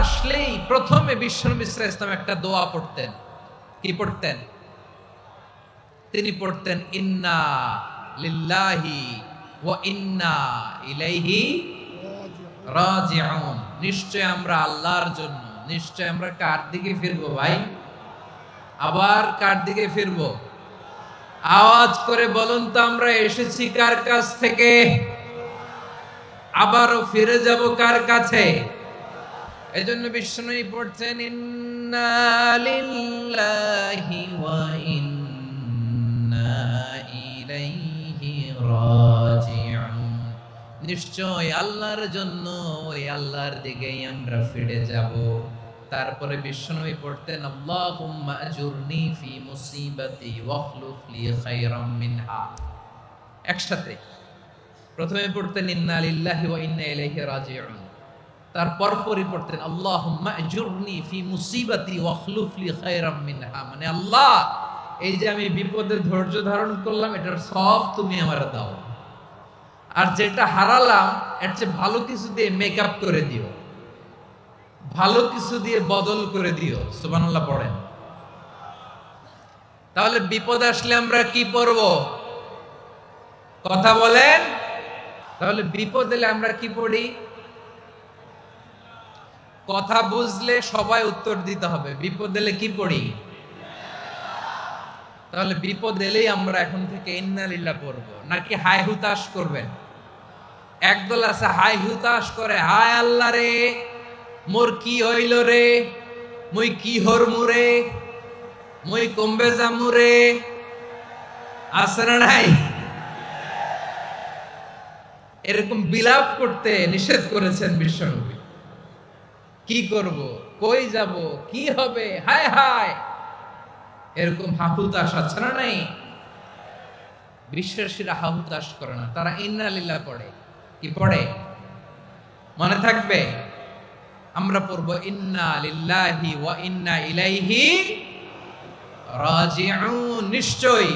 আসলেই প্রথমে বিশ্বনবী ইসলাম একটা দোয়া পড়তেন। কি পড়তেন? তিনি পড়তেন, ইন্না লিল্লাহি ওয়া ইন্না ইলাইহি রাজিউন। নিশ্চয় আমরা আল্লাহর জন্য, নিশ্চয় আমরা কার দিকে ফিরবো ভাই? আবার কার দিকে ফিরবো? আওয়াজ করে বলুন তো, আমরা এসেছি কার কাছ থেকে? আবারও ফিরে যাব কার কাছে? এজন্য বিষ্ণুই পড়ছেন ইন্না লিল্লাহি ওয়া ইন্না ইলাইহি রাজিউন। নিশ্চয় আল্লাহর জন্য ওই আল্লাহর দিকেই আমরা ফিরে যাব। তারপরে বিষ্ণুই পড়তেন, আল্লাহুম্মা আজুরনি ফি মুসিবাতি ওয়াখলুফ লি খায়রাম মিনহা। একসাথে প্রথমে পড়তেন ইন্না লিল্লাহি ওয়া ইন্না ইলাইহি রাজিউন। তারপর পরই পড়তেন আজুরনি ফি মুসিবাতি ওয়াখলুফ লি খায়রাম মিনহা। মানে আল্লাহ, এই যে আমি বিপদে ধৈর্য ধারণ করলাম, এটার সব তুমি আমার দাও। আর যেটা হারালাম, এর চেয়ে ভালো কিছু দিয়ে মেকআপ করে দিও। ভালো কিছু দিয়ে বদল করে দিও। সুবহানাল্লাহ পড়েন। তাহলে বিপদ আসলে আমরা কি পড়ব? কথা বলেন। তাহলে বিপদ এলে আমরা কি পড়ি? কথা বুঝলে সবাই উত্তর দিতে হবে। বিপদ এলে কি পড়ি তাহলে বিপদ এলেই আমরা এখন থেকে ইন্নালিল্লাহ পড়ব। নাকি হাই হুতাশ করবেন? একদল আছে হাই হুতাশ করে, হায় আল্লাহ রে, মোর কি হইল রে? মুই কি হরমু রে? মুই কমবে জামু রে? আছে না নাই? এরকম বিলাপ করতে নিষেধ করেছেন বিশ্বনবী। কি করব? কই যাব? কি হবে? হায় হায়! এরকম হাহুতাস আছে না নাই? বিশ্বাসীরা হাহুতাস করে না। তারা ইন্না লিল্লাহ পড়ে। কি পড়ে? মনে থাকবে? আমরা পড়ব, ইন্না লিল্লাহি ওয়া ইন্না ইলাইহি রাজিউন। নিশ্চয়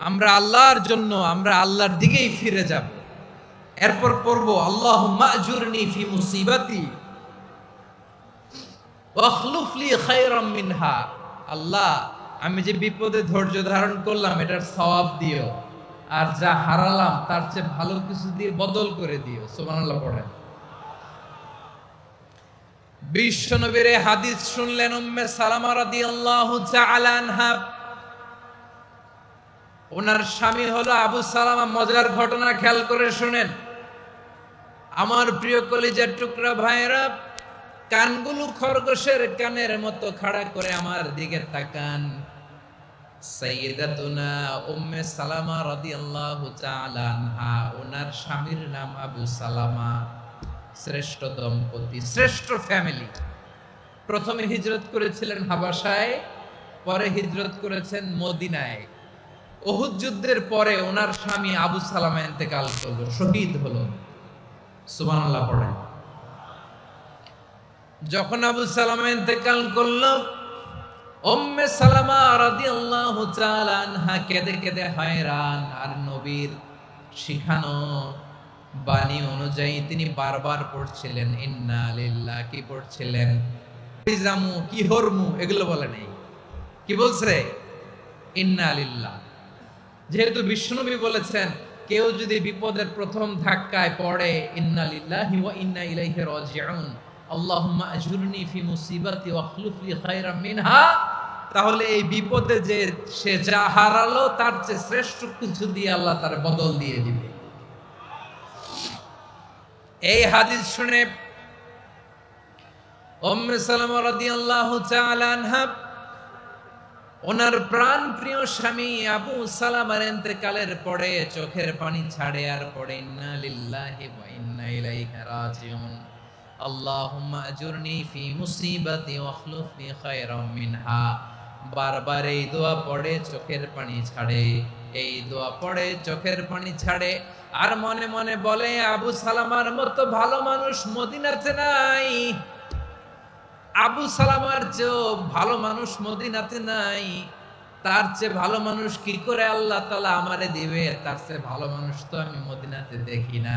আমরা আল্লাহর জন্য, আমরা আল্লাহর দিকেই ফিরে যাব। এরপর পড়ব, আল্লাহুম্মা আজুরনি ফি মুসিবাতি। ওয়াখলুফ লি খায়রাম মিনহা। আল্লাহ, আমি যে বিপদে ধৈর্য ধারণ করলাম, এটার সওয়াব দিও। আর যা হারালাম, তার চেয়ে ভালো কিছু দিয়ে বদল করে দিও। সুবহানাল্লাহ পড়েন। বিশ্বনবীর হাদিস শুনলেন উম্মে সালামা রাদিয়াল্লাহু তাআলা আনহা। ওনার স্বামী হলো আবু সালামা, মজার ঘটনা খেয়াল করে শুনেন। আমার প্রিয় কলিজার টুকরা ভাইরা কানগুলো খরগোশের কানের মতো খাড়া করে আমার দিকে তাকান। সাইয়্যিদাতুনা উম্মে সালামা ওনার স্বামীর নাম আবু সালামা। শ্রেষ্ঠ দম্পতি শ্রেষ্ঠ ফ্যামিলি। প্রথমে হিজরত করেছিলেন হাবাসায় পরে হিজরত করেছেন যুদ্ধের পরে ওনার স্বামী আবু সালামা ইন্তেকাল করল, শহীদ হলো। সুবহানাল্লাহ পড়েন। যখন আবু সালামা ইন্তেকাল করল, উম্মে সালামা রাদিয়াল্লাহু তাআলা আনহা কেঁদে কেঁদে হয়রান, আর নবীর শিখানো বাণী অনুযায়ী তিনি বারবার পড়ছিলেন, ইন্না লিল্লাহ কি পড়ছিলেন? জামু কি হরমু এগুলো বলে নেই। কি বলছে? ইন্না লিল্লাহ যেহেতু বিষ্ণুনবী বলেছেন, কেউ যদি বিপদের প্রথম ধাক্কায় পড়ে, ইন্না লিল্লাহি ওয়া ইন্না ইলাইহি রাজিউন আজুরনি ফি মুসিবাতি মিনহা। তাহলে এই বিপদে যে সে যা হারালো, তার চেয়ে শ্রেষ্ঠ কিছু দিয়ে আল্লাহ তার বদল দিয়ে দিবে। এই হাদিস শুনে ওনার প্রাণ প্রিয় স্বামী আবু সালামার ইন্তেকালের পরে চোখের পানি ছাড়ে আর পড়ে, ইন্না লিল্লাহি ওয়া ইন্না ইলাইহি রাজিউন। আল্লাহুম্মা আজুরনি ফি মুসিবাতি ওয়াখলুফ লি খায়রাম মিনহা। বারবার এই দোয়া পড়ে, চোখের পানি ছাড়ে। এই দোয়া পড়ে, চোখের পানি ছাড়ে। আর মনে মনে বলে, আবু সালামার মতো ভালো মানুষ মদিনাতে নাই। আবু সালামার চেয়েও ভালো মানুষ মদিনাতে নাই। তার চেয়ে ভালো মানুষ কি করে আল্লাহ তালা আমারে দিবে? তার চেয়ে ভালো মানুষ তো আমি মদিনাতে দেখি না।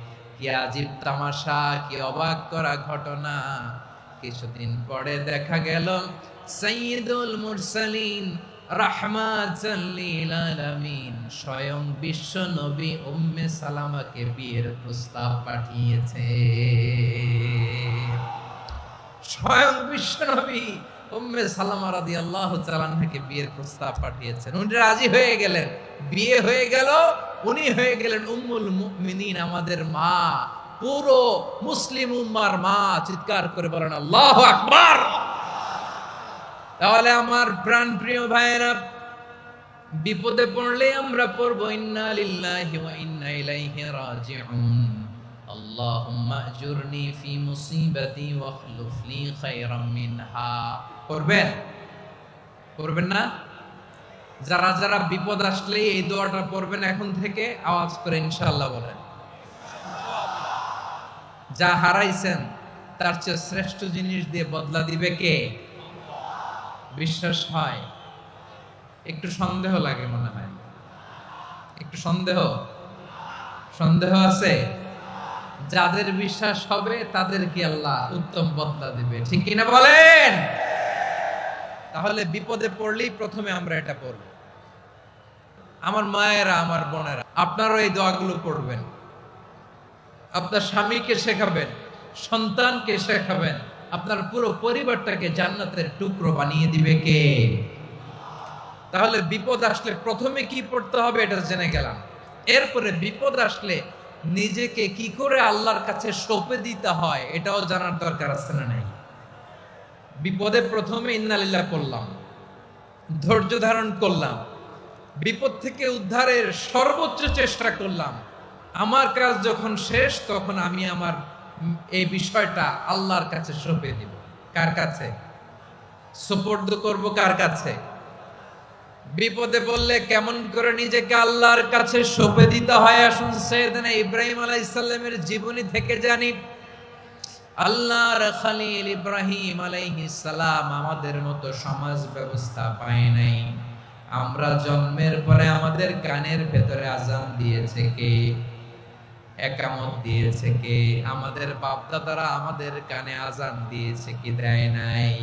কি আজীব তামাশা, কি অবাক করা ঘটনা। কিছুদিন পরে দেখা গেল সাইয়্যিদুল মুরসালিন আলামিন। স্বয়ং বিশ্ব নবী উম্মে সালামাকে বিয়ের প্রস্তাব পাঠিয়েছে। স্বয়ং বিশ্ব নবী উম্মে সালামা রাদিয়াল্লাহু তাআলা থেকে বিয়ের প্রস্তাব পাঠিয়েছেন। উনি রাজি হয়ে গেলেন। বিয়ে হয়ে গেল, উনি হয়ে গেলেন উম্মুল মুমিনিন, আমাদের মা। পুরো মুসলিম উম্মার মা, চিৎকার করে বলেন, আল্লাহু আকবার! তাহলে আমার প্রাণ প্রিয় ভাইয়েরা, বিপদে পড়লে আমরা পড়ব, ইন্না লিল্লাহি ওয়া ইন্না ইলাইহি রাজিউন। আল্লাহুম্মা আজুরনি ফি মুসিবাতি ওয়া খলুফ লি খায়রাম মিনহা। করবেন করবেন না? যারা যারা বিপদ আসলে এই দোয়াটা পড়বেন এখন থেকে, আওয়াজ করে ইনশাআল্লাহ বলেন। যা হারাইছেন, তার চেয়ে শ্রেষ্ঠ জিনিস দিয়ে বদলা দিবে কে? বিশ্বাস হয়? একটু সন্দেহ লাগে মনে হয়। একটু সন্দেহ? সন্দেহ আছে? যাদের বিশ্বাস হবে তাদের কি আল্লাহ উত্তম বদলা দিবে। ঠিক কিনা বলেন? তাহলে বিপদে পড়লেই প্রথমে আমরা এটা পড়ব। আমার মায়েরা, আমার বোনেরা, আপনারও এই দোয়াগুলো পড়বেন। আপনার স্বামীকে শেখাবেন, সন্তানকে শেখাবেন, আপনার পুরো পরিবারটাকে জান্নাতের টুকরো বানিয়ে দিবে কে? তাহলে বিপদ আসলে প্রথমে কি পড়তে হবে এটা জেনে গেলাম। এরপরে বিপদ আসলে নিজেকে কি করে আল্লাহর কাছে সঁপে দিতে হয়, এটাও জানার দরকার আছে না নাই? বিপদে প্রথমে ইন্নালিল্লাহ করলাম, ধৈর্য ধারণ করলাম, বিপদ থেকে উদ্ধারের সর্বোচ্চ চেষ্টা করলাম। আমার কাজ যখন শেষ, তখন আমি আমার এই বিষয়টা আল্লাহর কাছে সঁপে দিব। কার কাছে? সুপর্দ করব কার কাছে? বিপদে বললে কেমন করে নিজেকে আল্লাহর কাছে সঁপে দিতে হয়? আসুন সৈয়দনা ইব্রাহিম আলাইহিস সালামের জীবনী থেকে জানি। আল্লাহর খালিল ইব্রাহিম আলাইহিস সালাম আমাদের মতো সমাজ ব্যবস্থা পায় নাই। আমরা জন্মের পরে আমাদের কানের ভেতরে আজান দিয়েছে কে? একামত দিয়েছে কে? আমাদের বাপদাদারা আমাদের কানে আজান দিয়েছে কি দেয় নাই?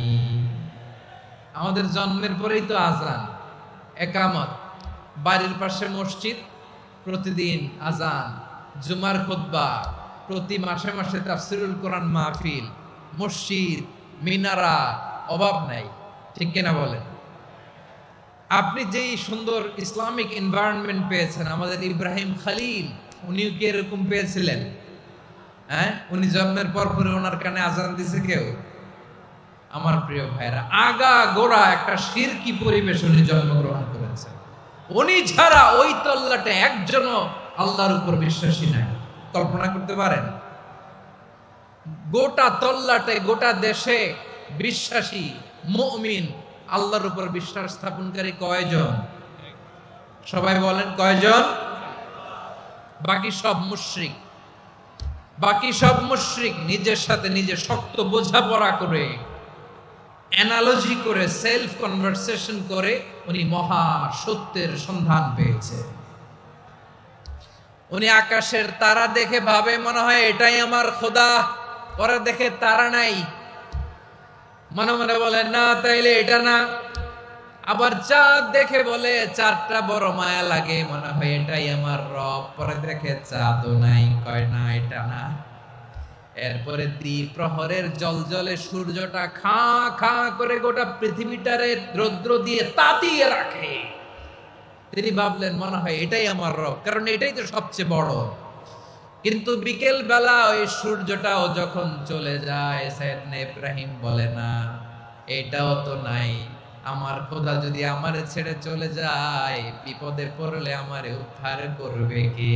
আমাদের জন্মের পরেই তো আজান। একামত, বাড়ির পাশে মসজিদ, প্রতিদিন আজান জুমার খুতবা, প্রতি মাসে মাসে তাফসিরুল কোরআন মাহফিল, মসজিদ, মিনারা, অভাব নাই, ঠিক কিনা বলেন? আপনি যেই সুন্দর ইসলামিক এনভায়রনমেন্ট পেয়েছেন, আমাদের ইব্রাহিম খালিল, উনিও কি এরকম পেয়েছিলেন? হ্যাঁ? উনি জন্মের পর পরে ওনার কানে আজান দিছে কেউ? আমার প্রিয় ভাইরা, আগা গোড়া একটা শিরকি পরিবেশ উনি জন্মগ্রহণ করেছেন উনি ছাড়া ওই তল্লাটে একজনও আল্লাহর উপর বিশ্বাসী নাই। কল্পনা করতে পারেন? গোটা তল্লাটে, গোটা দেশে বিশ্বাসী, মুমিন, আল্লাহর উপর বিশ্বাস স্থাপনকারী কয়জন? সবাই বলেন কয়জন? বাকি সব মুশরিক। বাকি সব মুশরিক নিজের সাথে নিজে শক্ত বোঝাপড়া করে অ্যানালজি করে সেলফ কনভারসেশন করে উনি মহা সত্যের সন্ধান পেয়েছে। উনি আকাশের তারা দেখে ভাবে, মনে হয় এটাই আমার খোদা ওরা দেখে তারা নাই। মনে মনে বলে, না, তাইলে এটা না। আবার চাঁদ দেখে বলে চারটা বড় মায়া লাগে, মনে হয় এটাই আমার রব। পরে দেখে চাঁদও নাই, কয়, না, এটা না। এরপরে দ্বিপ্রহরের জল জলে সূর্যটা খা খা করে গোটা পৃথিবীটারে রৌদ্র দিয়ে তাতিয়ে রাখে। তিনি ভাবলেন, মনে হয় এটাই আমার রব, কারণ এটাই তো সবচেয়ে বড়। কিন্তু বিকেল বেলা ওই সূর্যটাও যখন চলে যায় সাইদনা ইব্রাহিম বলে, না, এটাও তো নাই। আমার খোদা যদি আমার ছেড়ে চলে যায়, বিপদে পড়লে আমারে উদ্ধার করবে কে?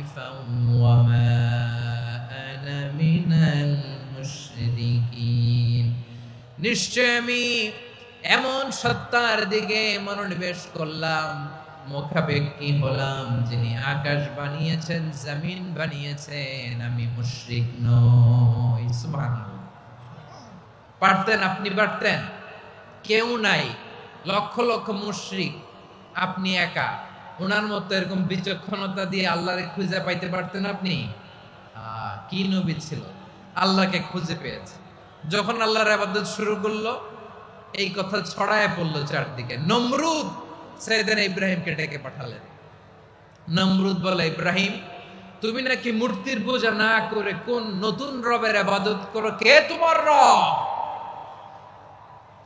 নিশ্চয় আমি এমন সত্তার দিকে মনোনিবেশ করলাম, মুখাপেক্ষি হলাম যিনি আকাশ বানিয়েছেন, জমিন বানিয়েছেন, আমি মুশরিক নই। পারতেন আপনি, পারতেন? কেউ নাই, লক্ষ লক্ষ মুশরিক, আপনি একা। ওনার মতো এরকম বিচক্ষণতা দিয়ে আল্লাহরে খুঁজে পাইতে পারতেন আপনি? কি নবী ছিল? আল্লাহকে খুঁজে পেয়েছে। যখন আল্লাহর আবাদত শুরু করল, এই কথা ছড়ায় পড়ল চারদিকে। নমরুদ সেদিন ইব্রাহিমকে ডেকে পাঠালেন। নমরুদ বলে ইব্রাহিম, তুমি নাকি মূর্তির পূজা না করে কোন নতুন রবের আবাদত করো? কে তোমার রব?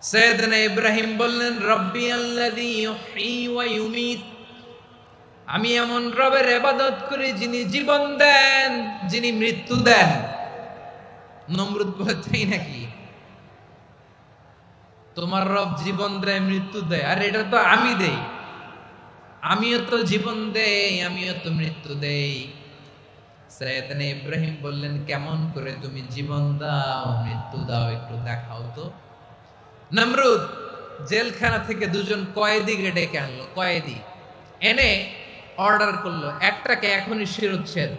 সেদিন ইব্রাহিম বললেন, রব্বি ওয়া আমি এমন রবের আবাদত করি যিনি জীবন দেন, যিনি মৃত্যু দেন। নমরুদ বলে নাকি? তোমার রব জীবন দেয়, মৃত্যু দেয়। আর, এটা তো আমি দেই। আমিও তো জীবন দেই, আমিও তো মৃত্যু দেই। সৈয়দনা ইব্রাহিম বললেন, কেমন করে তুমি জীবন দাও, মৃত্যু দাও, একটু দেখাও তো। নমরুদ জেলখানা থেকে দুজন কয়েদিকে ডেকে আনলো, কয়েদি। এনে অর্ডার করল। একটাকে এখনই শিরোচ্ছেদ।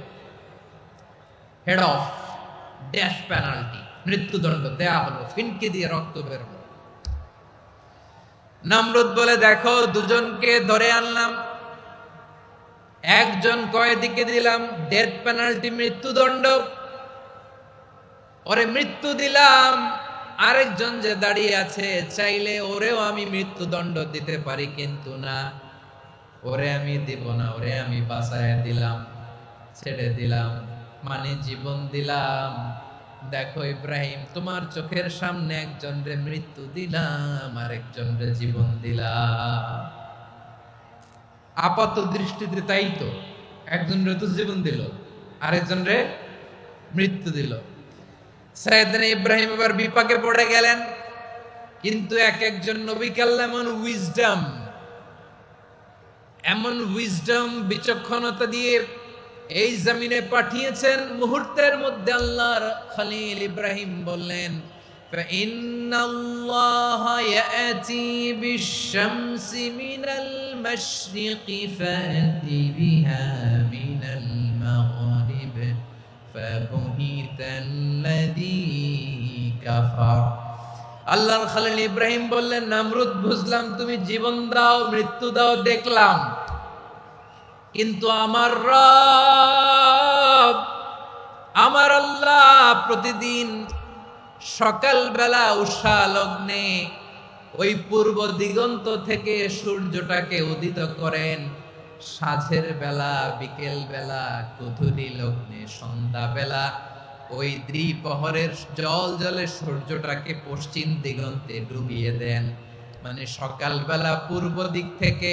হেড অফ ডেথ পেনাল্টি, মৃত্যুদণ্ড দেয়া হলো, ফিনকি দিয়ে রক্ত বের হলো। নমরুদ বলে, দেখো, দুজনকে ধরে আনলাম, একজন কয়েদিকে দিলাম, ডেথ পেনাল্টি, মৃত্যুদণ্ড। ওরে মৃত্যু দিলাম, আরেকজন যে দাঁড়িয়ে আছে, চাইলে ওরেও আমি মৃত্যুদণ্ড দিতে পারি কিন্তু না। ওরে আমি দিব না, ওরে আমি বাসায় দিলাম, ছেড়ে দিলাম। মানে জীবন দিলাম। দেখো ইব্রাহিম, তোমার চোখের সামনে একজন রে মৃত্যু দিলাম আর একজন রে জীবন দিলাম। আপাত দৃষ্টিতে তাই তো একজন রে তো জীবন দিল আরেকজন রে মৃত্যু দিল। সাইদিন ইব্রাহিম এবার বিপাকে পড়ে গেলেন, কিন্তু এক একজন নবী কাল্লা এমন উইজডম এমন উইজডম বিচক্ষণতা দিয়ে এই জমিনে পাঠিয়েছেন মুহূর্তের মধ্যে আল্লাহর খলিল ইব্রাহিম বললেন فإن الله يأتي بالشمس من المشرق فأت بها من المغرب فبهت الذي كفر আল্লাহর খালিল ইব্রাহিম বললেন নামরুদ বুঝলাম তুমি জীবন দাও মৃত্যু দাও দেখলাম কিন্তু আমার রব, আমার আল্লাহ প্রতিদিন সকালবেলা উষা লগ্নে ওই পূর্ব দিগন্ত থেকে সূর্যটাকে উদিত করেন। সাঁঝের বেলা, বিকেল বেলা গধূলি লগ্নে, সন্ধ্যা বেলা ওই দ্বিপহরের জল জলে সূর্যটাকে পশ্চিম দিগন্তে ডুবিয়ে দেন। মানে সকালবেলা পূর্ব দিক থেকে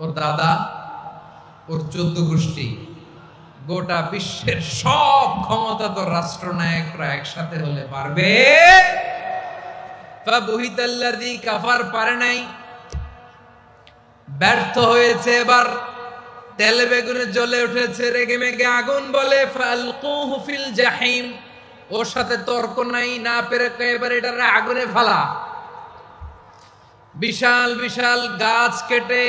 ওর দাদা, ওর চোদ্দ গোষ্ঠী, গোটা বিশ্বের সব ক্ষমতা তো রাষ্ট্রনায়করা একসাথে হলে পারবে। ফাবুহিতাল্লাযী কাফার পারে নাই। ব্যর্থ হয়েছে এবার। তেলে বেগুনে জ্বলে উঠেছে, রেগে মেগে আগুন বলে ফিল জাহিম। ওর সাথে তর্ক নাই, না পেরে এবার এটারে আগুনে ফালা। বিশাল বিশাল গাছ কেটে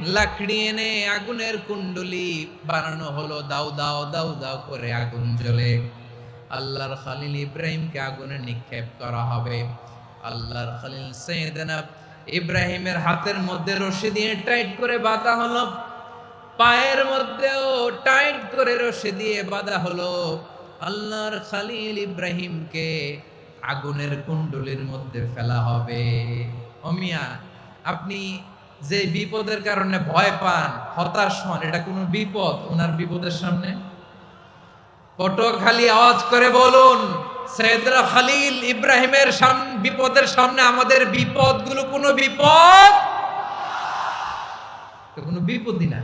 লাকড়ি এনে আগুনের কুণ্ডলি বানানো হলো। দাও দাও দাও দাও করে আগুন জ্বলে। আল্লাহর খালিল ইব্রাহিমকে আগুনে নিক্ষেপ করা হবে। আল্লাহর খালিল সৈয়দনা ইব্রাহিমের হাতের মধ্যে রশি দিয়ে টাইট করে বাঁধা হলো। পায়ের মধ্যেও টাইট করে রশি দিয়ে বাঁধা হলো। আল্লাহর খালিল ইব্রাহিমকে আগুনের কুণ্ডলির মধ্যে ফেলা হবে। অমিয়া আপনি যে বিপদের কারণে ভয় পান, হতাশ হন, এটা কোনো বিপদ, ওনার বিপদের সামনে। পটুয়াখালী আওয়াজ করে বলুন, সৈয়দরা খালিল ইব্রাহিমের বিপদের সামনে আমাদের বিপদগুলো কোনো বিপদ? কোনো বিপদই না।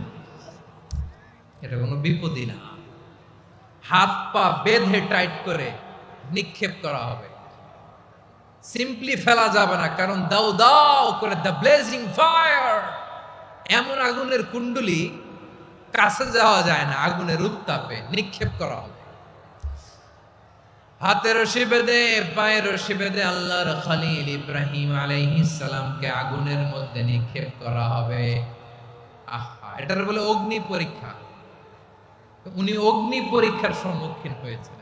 এটা কোনো বিপদই না। হাত পা বেঁধে টাইট করে নিক্ষেপ করা হবে। সিম্পলি ফেলা যাবে না, কারণ দাও দাও করে দ্য ব্লেজিং ফায়ার এমন আগুনের কুণ্ডলি কাছে যাওয়া যায় না, আগুনের উত্তাপে নিক্ষেপ করা হবে। হাতে রশি বেঁধে পায়ে রশি বেঁধে আল্লাহর খালিল ইব্রাহিম আলাইহিস সালামকে আগুনের মধ্যে নিক্ষেপ করা হবে। আহা, এটার বলে অগ্নি পরীক্ষা। উনি অগ্নি পরীক্ষার সম্মুখীন হয়েছিলেন।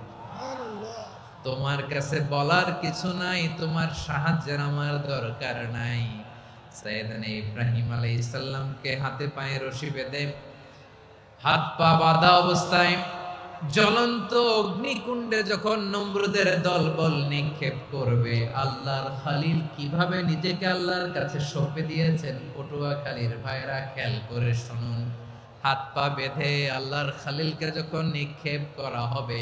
তোমার কাছে বলার কিছু নাই, তোমার সাহায্যের আমার দরকার নাই। সাইয়েদনা ইব্রাহিম আলাইহিস সালামকে হাতে পায়ে রশি বেঁধে হাত পা বাঁধা অবস্থায় জ্বলন্ত অগ্নিকুণ্ডে যখন নমরুদের দলবল নিক্ষেপ করবে, আল্লাহর খালিল কীভাবে নিজেকে আল্লাহর কাছে সঁপে দিয়েছেন পটুয়াখালীর ভাইরা খেয়াল করে শুনুন। হাত পা বেঁধে আল্লাহর খালিলকে যখন নিক্ষেপ করা হবে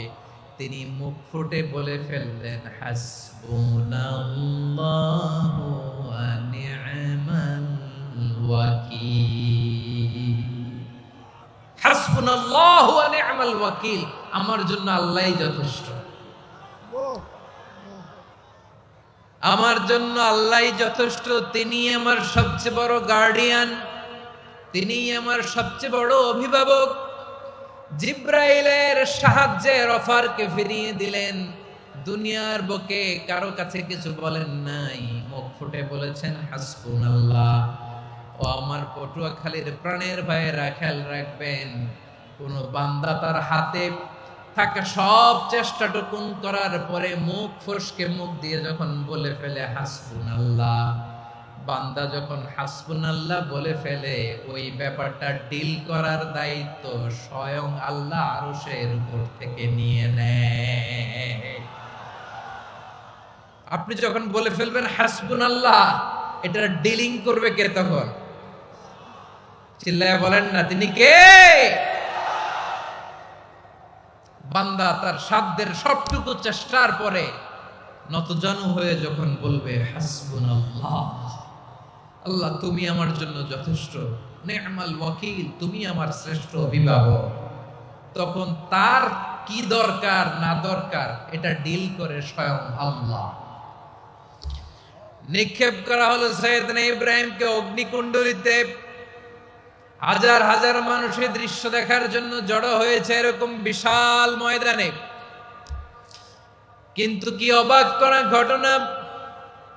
তিনি মুখ ফুটে বলে ফেললেন, হাসবুনাল্লাহু ওয়া নি'মাল ওয়াকিল। হাসবুনাল্লাহু ওয়া নি'মাল ওয়াকিল। আমার জন্য আল্লাহই যথেষ্ট। আমার জন্য আল্লাহই যথেষ্ট। তিনি আমার সবচেয়ে বড় গার্ডিয়ান তিনি আমার সবচেয়ে বড় অভিভাবক। জিব্রাইলের সাহায্যের অফারকে ফিরিয়ে দিলেন। দুনিয়ার বুকে কারও কাছে কিছু বলেন নাই। মুখ ফুটে বলেছেন হাসবুন আল্লাহ ও আমার পটুয়াখালীর প্রাণের ভাইয়েরা, খেয়াল রাখবেন, কোন বান্দা তার হাতে থাকা সব চেষ্টাটুকুন করার পরে মুখ ফসকে মুখ দিয়ে যখন বলে ফেলে হাসবুন আল্লাহ বান্দা যখন হাসবুন আল্লাহ বলে ফেলে, ওই ব্যাপারটা ডিল করার দায়িত্ব স্বয়ং আল্লাহ আরশের উপর থেকে নিয়ে নেয়। আপনি যখন বলে ফেলবেন হাসবুন আল্লাহ এটা ডিলিং করবে কে তখন? চিল্লায় বলেন না, তিনি কে? বান্দা তার সাধ্যের সবটুকু চেষ্টার পরে নতজানু হয়ে যখন বলবে হাসবুন আল্লাহ আল্লাহ, তুমি আমার জন্য যথেষ্ট। নেহমাল ওয়াকিল, তুমি আমার শ্রেষ্ঠ অভিভাবক। তখন তার কি দরকার, না দরকার, এটা ডিল করে স্বয়ং আল্লাহ। নিক্ষেপ করা হলো সৈয়দনা ইব্রাহিমকে অগ্নিকুণ্ডলিতে। হাজার হাজার মানুষের দৃশ্য দেখার জন্য জড়ো হয়েছে এরকম বিশাল ময়দানে। কিন্তু কি অবাক করা ঘটনা?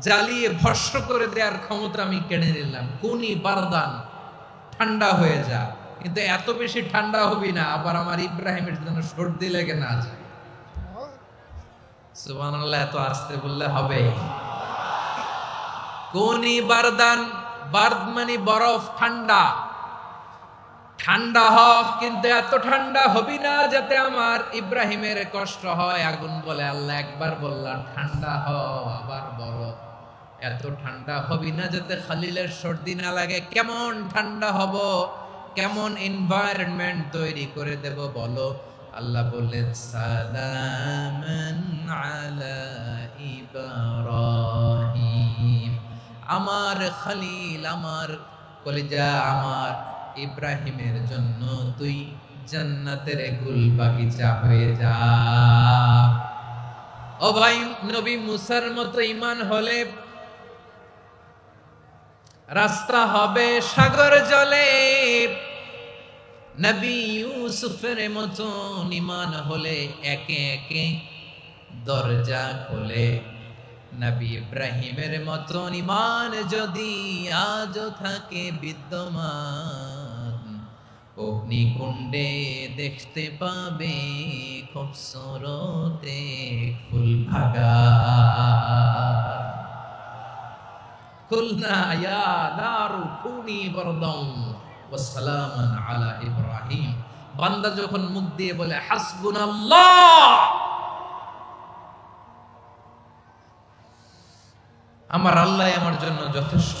জ্বালিয়ে ভস্ম করে দেওয়ার ক্ষমতা আমি কেড়ে নিলাম। কোনি, বারদান, ঠান্ডা হয়ে যা। কিন্তু এত বেশি ঠান্ডা হবি না, আবার আমার ইব্রাহিমের জন্য সর্দি লেগে না যায়। এত আসতে বললে হবে। কোনি, বারদান, বার্দ মানে বরফ, ঠান্ডা। ঠান্ডা হোক, কিন্তু এত ঠান্ডা হবি না যাতে আমার ইব্রাহিমের কষ্ট হয়। আগুন বলে আল্লাহ একবার বললাম, ঠান্ডা হ আবার বলো। এত ঠান্ডা হবি না যাতে খালিলের সর্দি না লাগে। কেমন ঠান্ডা হব? কেমন এনভায়রনমেন্ট তৈরি করে দেব বলো? আল্লাহ বললেন, সালামান আলা ইব্রাহিম। আমার খালিল, আমার কলিজা আমার ইব্রাহিমের জন্য তুই জান্নাতের গুল বাগিচা হয়ে যা। ও ভাই, নবী মুসার মতো ইমান হলে রাস্তা হবে সাগর জলে। নবী ইউসুফের মতো ইমান হলে একে একে দরজা খোলে। নবী ইব্রাহিমের মতো ইমান যদি আজও থাকে বিদ্যমান। অগ্নিকুণ্ডে দেখতে পাবে খুব সরতে ফুল ভাগা। বান্দা যখন মুখ দিয়ে বলে আমার আল্লাহ আমার জন্য যথেষ্ট।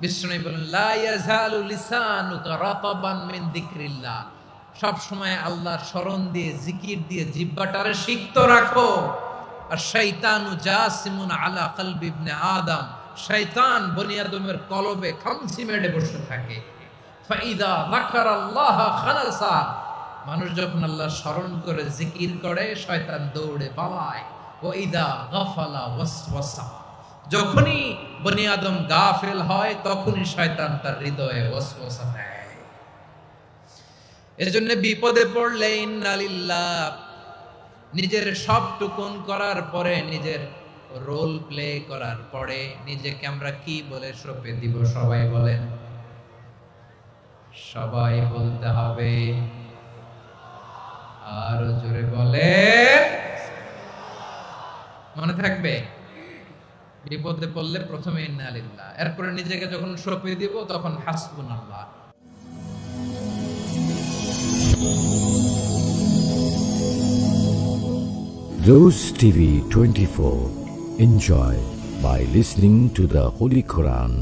বিষ্ণু সব সময় স্মরণ দিয়ে, জিকির দিয়ে, জিহ্বাটারে সিক্ত রাখো। আর শয়তানু জাসিমুন আলা আদম। কলবে খামসি মেরে বসে থাকে। ফাইদা যাকারাল্লাহ খানাসা মানুষ যখন আল্লাহ স্মরণ করে, জিকির করে শয়তান দৌড়ে পালায়। ও ইদা গাফালা ওয়াসওয়াসা। যখনই বনি আদম গাফেল হয়, তখনই শয়তান তার হৃদয়ে ওয়াসওয়াসা দেয়। এজন্য বিপদে পড়লে ইন্নালিল্লাহ নিজের সব টুকুন করার পরে, নিজের রোল প্লে করার পরে, নিজেকে আমরা কি বলে সঁপে দিব, সবাই বলেন? সবাই বলতে হবে। আরও জোরে বলে মনে থাকবে? বিপদে পড়লে প্রথমে ইন্নালিল্লাহ এরপরে নিজেকে যখন সঁপে দিব, তখন হাসবুন আল্লাহ Rose TV 24. Enjoy by listening to the Holy Quran.